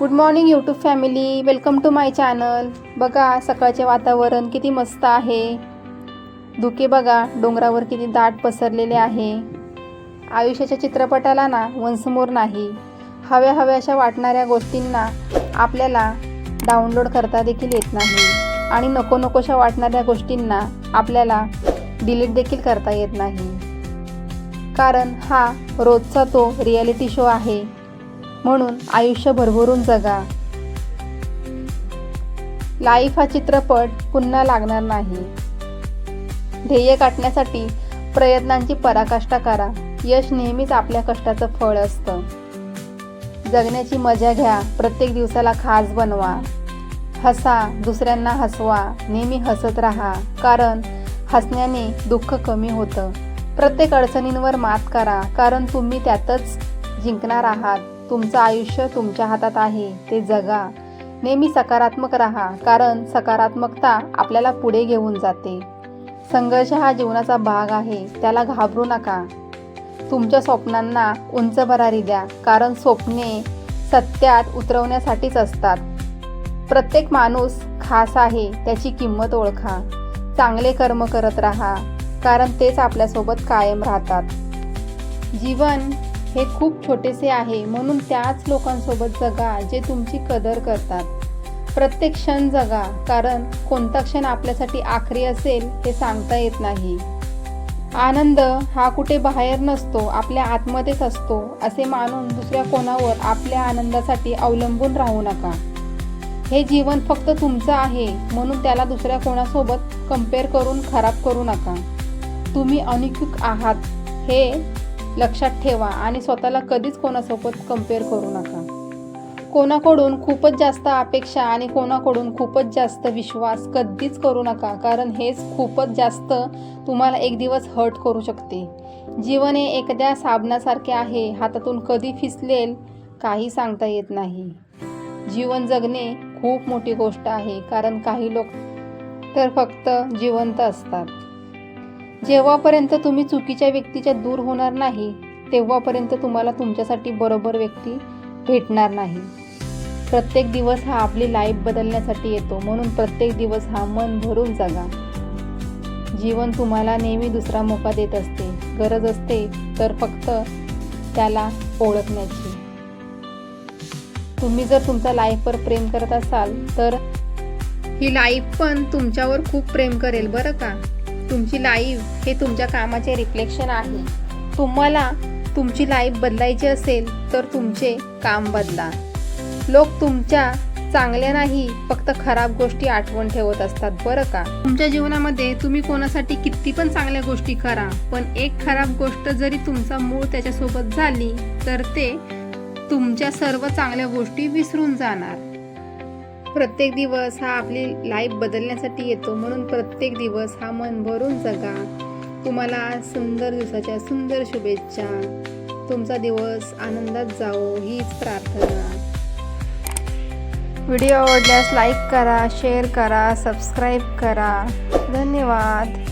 Good morning YouTube family welcome to my channel बघा सकाळचे वातावरण किती मस्त आहे. धुके बघा डोंगरावर किती दाट पसरलेले आहे. आयुष्याच्या चित्रपटाला ना वंसमोर नाही. हव्या हव्या अशा वाटणाऱ्या गोष्टींना आपल्याला डाउनलोड करता देखील येत नाही. आणि नको नकोशा वाटणाऱ्या गोष्टींना आपल्याला डिलीट देखील करता येत नाही. कारण हा रोजचा तो रियालिटी शो आहे. म्हणून आयुष्य भरभरून जगा. लाईफ हा चित्रपट पुन्हा लागणार नाही. ध्येय गाठण्यासाठी प्रयत्नांची पराकाष्ठा करा. यश नेहमीच आपल्या कष्टाचं फळ असतं. जगण्याची मजा घ्या. प्रत्येक दिवसाला खास बनवा. हसा. दुसऱ्यांना हसवा. नेहमी हसत राहा. कारण हसण्याने दुःख कमी होतं. प्रत्येक अडचणींवर मात करा. कारण तुम्ही त्यातच जिंकणार आहात. तुमचं आयुष्य तुमच्या हातात आहे ते जगा. नेहमी सकारात्मक राहा कारण सकारात्मकता आपल्याला पुढे घेऊन जाते. संघर्ष हा जीवनाचा भाग आहे त्याला घाबरू नका. तुमच्या स्वप्नांना उंच भरारी द्या कारण स्वप्ने सत्यात उतरवण्यासाठीच असतात. प्रत्येक माणूस खास आहे त्याची किंमत ओळखा. चांगले कर्म करत राहा कारण तेच आपल्यासोबत कायम राहतात. जीवन हे खूप छोटेसे आहे म्हणून त्याच लोकांसोबत जगा जे तुमची कदर करतात. प्रत्येक क्षण जगा कारण कोणता क्षण आपल्यासाठी आखरी असेल हे सांगता येत नाही. आनंद हा कुठे बाहेर नसतो आपल्या आतमध्येच असतो असे मानून दुसऱ्या कोणावर आपल्या आनंदासाठी अवलंबून राहू नका. हे जीवन फक्त तुमचं आहे म्हणून त्याला दुसऱ्या कोणासोबत कंपेअर करून खराब करू नका. तुम्ही अनिकुक आहात हे लक्षात ठेवा आणि स्वतःला कधीच कोणासोबत कंपेअर करू नका. कोणाकडून खूपच जास्त अपेक्षा आणि कोणाकडून खूपच जास्त विश्वास कधीच करू नका कारण हेच खूपच जास्त तुम्हाला एक दिवस हर्ट करू शकते. जीवन हे एखाद्या साबणासारखे आहे हातातून कधी फिसलेल काही सांगता येत नाही. जीवन जगणे खूप मोठी गोष्ट आहे कारण काही लोक तर फक्त जिवंत असतात. जेव्हापर्यंत तुम्ही चुकीच्या व्यक्तीच्या दूर होणार नाही तेव्हापर्यंत तुम्हाला तुमच्यासाठी बरोबर व्यक्ती भेटणार नाही. प्रत्येक दिवस हा आपली लाईफ बदलण्यासाठी येतो म्हणून प्रत्येक दिवस हा मन भरून जगा. जीवन तुम्हाला नेहमी दुसरा मोका देत असते. गरज असते तर फक्त त्याला ओळखण्याची. तुम्ही जर तुमच्या लाईफवर प्रेम करत असाल तर ही लाईफ पण तुमच्यावर खूप प्रेम करेल बरं का? तुमची लाईफ हे तुमच्या कामाचे रिफ्लेक्शन आहे. तुम्हाला तुमची लाईफ बदलायची असेल तर तुमचे काम बदला. लोक तुमच्या चांगल्या नाही फक्त खराब गोष्टी आठवण ठेवत असतात बरं का? तुमच्या जीवनामध्ये तुम्ही कोणासाठी किती पण चांगल्या गोष्टी करा पण एक खराब गोष्ट जरी तुमचा मूळ त्याच्यासोबत झाली तर ते तुमच्या सर्व चांगल्या गोष्टी विसरून जाणार. प्रत्येक दिवस हा आपली लाईफ बदलण्यासाठी येतो. म्हणून प्रत्येक दिवस हा मन भरून जगा. तुम्हाला सुंदर दिवसाच्या सुंदर शुभेच्छा. तुमचा दिवस आनंदात जाओ हीच प्रार्थना. व्हिडिओ आवडल्यास लाईक करा शेअर करा सबस्क्राईब करा. धन्यवाद.